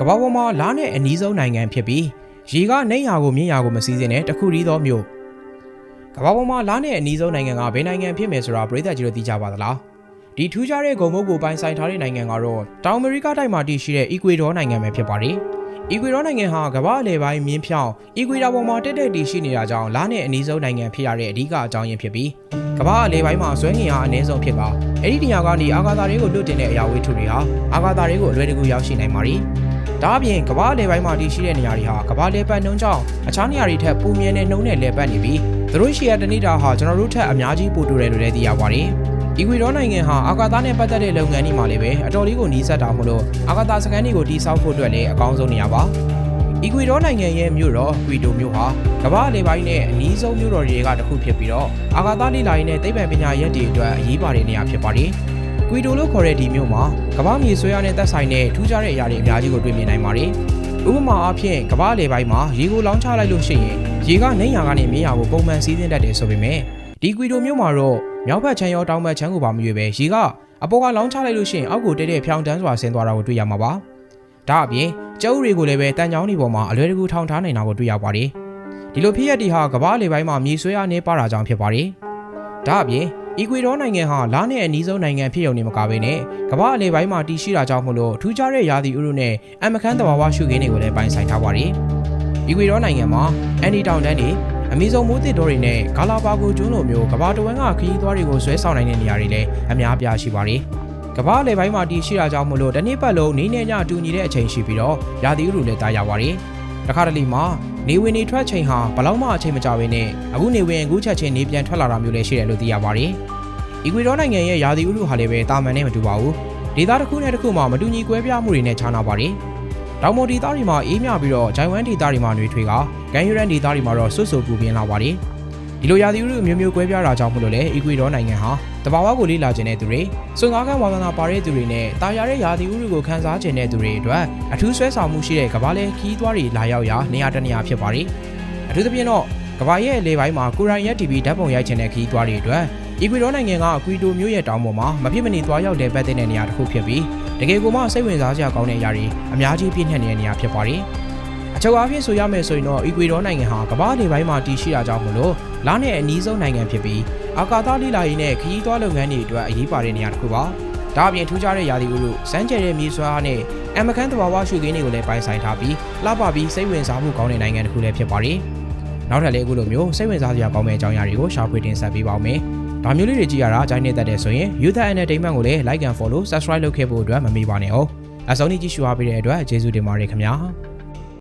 ကမ္ဘာပေါ်မှာလားနဲ့အနီးဆုံးနိုင်ငံဖြစ်ပြီးရေကနေရာကိုမြင့်ရာကိုမစည်းစင်းတဲ့တခုတည်းသောမြို့ကမ္ဘာပေါ်မှာလားနဲ့အနီးဆုံးနိုင်ငံကဘယ်နိုင်ငံဖြစ်မယ်ဆိုတာပြည်သက်ကြီးတို့သိကြပါသလားဒီထူးခြားတဲ့ဂုံမုတ်ကိုပိုင်ဆိုင်ထားတဲ့နိုင်ငံကတော့တောင်အမေရိကတိုက်မှာတည်ရှိတဲ့အီကွေဒေါနိုင်ငံပဲဖြစ်ပါတယ်အီကွေဒေါနိုင်ငံဟာကမ္ဘာအလယ်ပိုင်းမြင်းဖြောင်းအီကွေတာပေါ်မှာတက်တက်တည်ရှိနေတာကြောင့်လားနဲ့အနီးဆုံးနိုင်ငံဖြစ်ရတဲ့အဓိကအကြောင်းရင်းဖြစ်ပြီးကမ္ဘာအလယ်ပိုင်းမှာဆွဲငင်အားအနည်းဆုံးဖြစ်ပါအဲ့ဒီနေရာကနေအာဂါသာတွေကိုလွတ်တင်တဲ့အရာဝတ္ထုတွေဟာအာဂါသာတွေကိုအလွယ်တကူရောက်ရှိနိုင်ပါတယ် ဒါအပြင်ကမ္ဘာအလယ်ပိုင်းမှာတည်ရှိတဲ့နေရာတွေဟာကမ္ဘာလေပတ်နှုံးကြောင့်အခြားနေရာတွေထက်ပိုမြင့်တဲ့နှုံးနဲ့လေပတ်နေပြီးသူတို့ရှိရတဲ့နေတာဟာကျွန်တော်တို့ထက်အများကြီးပိုတူတယ်လို့လည်းသိရပါတယ်။အီကွေဒေါနိုင်ငံဟာအာကာသနဲ့ပတ်သက်တဲ့လုပ်ငန်းတွေမှာလည်းပဲအတော်လေးကိုနှီးစပ်တာမို့လို့အာကာသစကန်တွေကိုတည်ဆောက်ဖို့အတွက်လည်းအကောင်းဆုံးနေရာပါ။အီကွေဒေါနိုင်ငံရဲ့မြို့တော်ကွီတိုမြို့ဟာကမ္ဘာအလယ်ပိုင်းနဲ့အနီးဆုံးမြို့တော်တွေကတစ်ခုဖြစ်ပြီးတော့အာကာသလေ့လာရေးနဲ့သိပ္ပံပညာရပ်တွေအတွက်အရေးပါတဲ့နေရာဖြစ်ပါတယ်။ ကွီတိုလို့ခေါ်တဲ့ဒီမြို့မှာကမ္ဘာမြေဆွဲရတဲ့သက်ဆိုင်တဲ့ထူးခြားတဲ့အရာတွေအများကြီးကိုတွေ့မြင်နိုင်ပါတယ်။ဥပမာအားဖြင့်ကမ္ဘာလေပိုင်းမှာရေကိုလောင်းချလိုက်လို့ရှိရင်ရေကနေရာကနေမြေယာကိုပုံမှန်စီးဆင်းတတ်တယ်ဆိုပေမဲ့ဒီကွီတိုမျိုးမှာတော့မြောက်ဘက်ချမ်းရောတောင်ဘက်ချမ်းကိုပါမရွေပဲရေကအပေါ်ကလောင်းချလိုက်လို့ရှိရင်အောက်ကိုတဲတဲဖြောင်းတန်းစွာဆင်းသွားတာကိုတွေ့ရမှာပါ။ဒါအပြင်ကျုပ်တွေကိုလည်းပဲတန်ချောင်းတွေပေါ်မှာအလွယ်တကူထောင်ထားနိုင်တာကိုတွေ့ရပါတယ်။ဒီလိုဖြစ်ရက်တွေဟာကမ္ဘာလေပိုင်းမှာမြေဆွဲအားနေပါတာကြောင့်ဖြစ်ပါတယ်။ဒါအပြင် အီကွေဒေါနိုင်ငံဟာလားနဲ့အနီးဆုံးနိုင်ငံဖြစ်ရုံနဲ့မကဘဲနဲ့ကမ္ဘာအလယ်ပိုင်းမှာတည်ရှိတာကြောင့်မို့လို့ထူးခြားတဲ့ရာသီဥတုနဲ့အမခန်းတဘာဝရှုခင်းတွေကိုလည်းပိုင်ဆိုင်ထားပါတယ်။အီကွေဒေါနိုင်ငံမှာအန်ဒီတောင်တန်းတွေအမီဇုံမိုးတစ်တော်တွေနဲ့ဂါလာပါဂိုကျွန်းလိုမျိုးကမ္ဘာတဝန်းကခရီးသွားတွေကိုဆွဲဆောင်နိုင်တဲ့နေရာတွေလည်းအများအပြားရှိပါတယ်။ကမ္ဘာအလယ်ပိုင်းမှာတည်ရှိတာကြောင့်မို့လို့တစ်နှစ်ပတ်လုံးနေနဲ့ညတူညီတဲ့အချိန်ရှိပြီးတော့ရာသီဥတုလည်းတာယာပါတယ်။တခါတလေမှာ နေဝင်နေထွက်ချိန်ဟာဘလောက်မှအချိန်မကြာဘဲနဲ့အခုနေဝင်အခုချက်ချင်းနေပြန်ထွက်လာတာမျိုးလည်းရှိတယ်လို့သိရပါတယ်။အီကွေဒေါနိုင်ငံရဲ့ရာသီဥတုဟာလည်းပဲတာမန်နဲ့မတူပါဘူး။ဒေသတစ်ခုနဲ့တစ်ခုမှာမတူညီကွဲပြားမှုတွေနဲ့ခြားနာပါတယ်။တောင်ပေါ်ဒေသတွေမှာအေးမြပြီးတော့ဂျိုင်ဝမ်ဒေသတွေမှာနှွေထွေးကဂန်ယူရန်ဒေသတွေမှာတော့ဆွတ်ဆူပူပြင်းလာပါတယ်။ဒီလိုရာသီဥတုမျိုးမျိုးကွဲပြားတာကြောင့်မလို့လေအီကွေဒေါနိုင်ငံဟာ တဘာဝကိုလေ့လာခြင်းတဲ့သူတွေစွန်ကားကန်းဝါသနာပါတဲ့သူတွေနဲ့တာယာတဲ့ရာသီဥတုကိုခန်းစားခြင်းတဲ့သူတွေအတွက်အထူးဆွဲဆောင်မှုရှိတဲ့ကမ္ဘာလဲခီးသွားတွေလာရောက်ရာနေရာတစ်နေရာဖြစ်ပါတယ်။အထူးသဖြင့်တော့ကမ္ဘာရဲ့အလေပိုင်းမှာကိုရိုင်းရက် TV ဓာတ်ပုံရိုက်ခြင်းတဲ့ခီးသွားတွေအတွက်အီကွေဒေါနိုင်ငံကအကွီတိုမြို့ရဲ့တောင်ပေါ်မှာမဖြစ်မနေသွားရောက်တဲ့ပတ်တဲ့နေရာတစ်ခုဖြစ်ပြီးတကယ်ကိုမှစိတ်ဝင်စားစရာကောင်းတဲ့အရာတွေအများကြီးပြည့်ညက်နေတဲ့နေရာဖြစ်ပါတယ်။အချုပ်အားဖြင့်ဆိုရမယ်ဆိုရင်တော့အီကွေဒေါနိုင်ငံဟာကမ္ဘာလေပိုင်းမှာတည်ရှိတာကြောင့်မလို့လားနဲ့အနီးဆုံးနိုင်ငံဖြစ်ပြီး အာကာသလိလာရေးနဲ့ခရီးသွားလုပ်ငန်းတွေအတွက်အရေးပါတဲ့နေရာတစ်ခုပါ။ဒါအပြင်ထူးခြားတဲ့ရာသီဥတုစမ်းကြဲတဲ့မြေဆွားနဲ့အမခန်းတဘာဝရှုခင်းတွေကိုလည်းပိုင်ဆိုင်ထားပြီးလှပပြီးစိတ်ဝင်စားမှုကောင်းတဲ့နိုင်ငံတစ်ခုလည်းဖြစ်ပါတယ်။နောက်ထပ်လည်းအခုလိုမျိုးစိတ်ဝင်စားစရာကောင်းတဲ့အကြောင်းအရာတွေကိုရှာဖွေတင်ဆက်ပေးပါောင်းမယ်။ဒါမျိုးလေးတွေကြည့်ရတာအကြိုက်နေတဲ့တဲ့ဆိုရင် Youth Entertainment ကိုလည်း Like and Follow Subscribe လုပ်ခဲ့ဖို့အတွက်မမေ့ပါနဲ့အောင်။အဆုံးထိကြည့်ရှုအားပေးတဲ့အတွက်ကျေးဇူးတင်ပါတယ်ခင်ဗျာ။